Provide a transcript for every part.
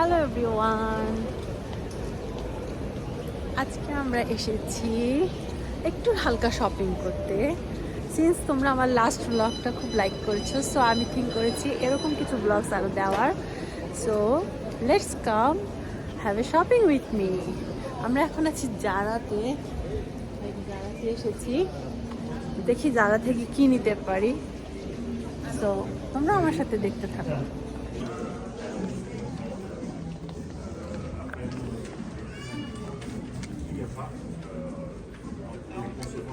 Hello everyone আজকে আমরা এসেছি একটু হালকা শপিং করতে। সিন্স তোমরা আমার লাস্ট ব্লগটা খুব লাইক করেছ সো আমি থিঙ্ক করেছি এরকম কিছু ব্লগস আরও দেওয়ার। So let's come have a shopping with me আমরা এখন আছি জারাতে। জারাতে এসেছি। দেখি জারা থেকে কি নিতে পারি। সো তোমরা আমার সাথে দেখতে থাকো। Mmm.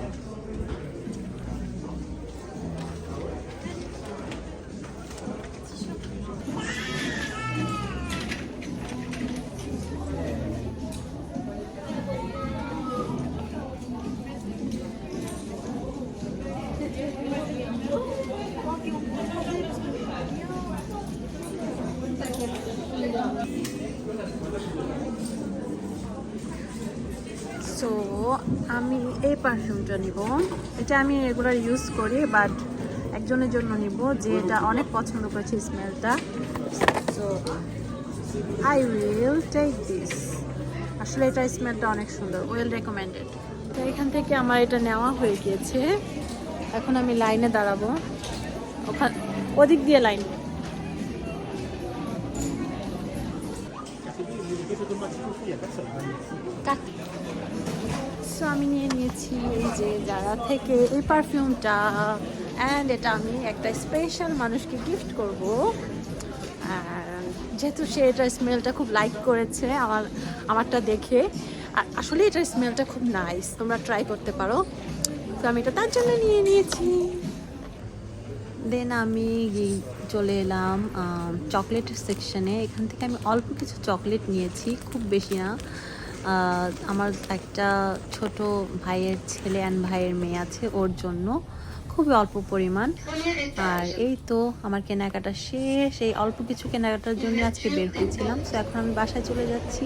সো আমি এই পারফিউমটা নিব। এটা আমি রেগুলার ইউজ করি বাট একজনের জন্য নিব যে এটা অনেক পছন্দ করেছে স্মেলটা so I will take this আসলে এটা স্মেলটা অনেক সুন্দর ওয়েল রেকমেন্ডেড তো এখান থেকে আমার এটা নেওয়া হয়ে গিয়েছে। এখন আমি লাইনে দাঁড়াবো। ওখান ওদিক দিয়ে লাইন। সো আমি নিয়ে নিয়েছি এই যে যারা থেকে এই পারফিউমটা অ্যান্ড এটা আমি একটা স্পেশাল মানুষকে গিফট করব। যেহেতু সে এটার স্মেলটা খুব লাইক করেছে, আমার, আমারটা দেখে। আর আসলে এটার স্মেলটা খুব নাইস তোমরা ট্রাই করতে পারো। তো আমি এটা তার জন্য নিয়ে নিয়েছি। দেন আমি চলে এলাম চকলেট সেকশনে এখান থেকে আমি অল্প কিছু চকলেট নিয়েছি, খুব বেশি না। আমার একটা ছোট ভাইয়ের ছেলে অ্যান্ড ভাইয়ের মেয়ে আছে ওর জন্য খুবই অল্প পরিমাণ। আর এই তো আমার কেনাকাটা শেষ। এই অল্প কিছু কেনাকাটার জন্য আজকে বের হয়েছিলাম। তো এখন আমি বাসায় চলে যাচ্ছি।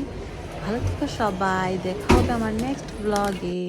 ভালো থেকো সবাই। দেখা হবে আমার নেক্সট ব্লগে